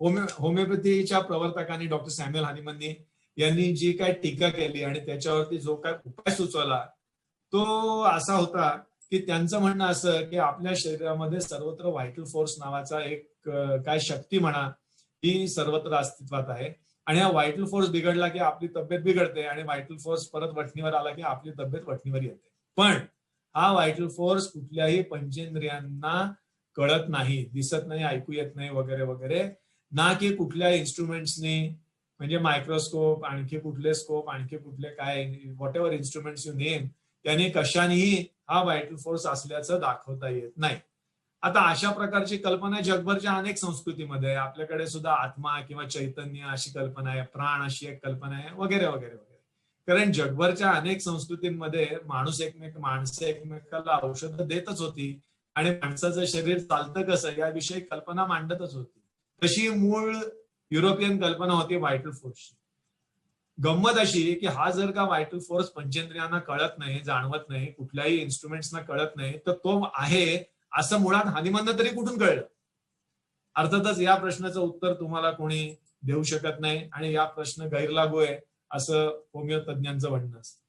Homeo होमिओपॅथीच्या प्रवर्तकांनी doctor Samuel हानिमननी यांनी जी काय टीका केली आणि त्याच्यावरती जो काय उपाय सुचवला तो असा होता की त्यांचं म्हणणं असं की आपल्या शरीरामध्ये सर्वत्र व्हायटल फोर्स नावाचा एक काय शक्ती म्हणा ही सर्वत्र अस्तित्वात आहे. आणि हा व्हायटल फोर्स बिघडला की आपली तब्येत बिघडते आणि व्हायटल फोर्स परत वठणीवर आला की आपली तब्येत वठणीवर येते. पण हा व्हायटल फोर्स कुठल्याही पंचेंद्रियांना कळत नाही दिसत नाही ऐकू येत नाही वगैरे वगैरे. ना की कुठल्या इन्स्ट्रुमेंट्सनी म्हणजे मायक्रोस्कोप आणखी कुठले स्कोप आणखी कुठले काय whatever instruments you name त्याने कशानेही हा व्हायटल फोर्स असल्याचं दाखवता येत नाही. आता अशा प्रकारची कल्पना जगभरच्या अनेक संस्कृतीमध्ये आहे. आपल्याकडे सुद्धा आत्मा किंवा चैतन्य अशी कल्पना आहे प्राण अशी एक कल्पना आहे वगैरे वगैरे वगैरे. कारण जगभरच्या अनेक संस्कृतींमध्ये माणूस एकमेक माणसं एकमेकाला औषधं देतच होती आणि माणसाचं शरीर चालतं कसं याविषयी कल्पना मांडतच होती. तशी मूळ युरोपियन कल्पना होती व्हायटल फोर्सची गंमत अशी की हा जर का व्हायटल फोर्स पंचेंद्रियांना कळत नाही जाणवत नाही कुठल्याही इन्स्ट्रुमेंट्सना कळत नाही तर तो आहे असं मुळात हानिमंद तरी कुठून कळलं? अर्थातच या प्रश्नाचं उत्तर तुम्हाला कोणी देऊ शकत नाही आणि या प्रश्न गैरलागू आहे असं होमिओ तज्ञांचं म्हणणं असतं.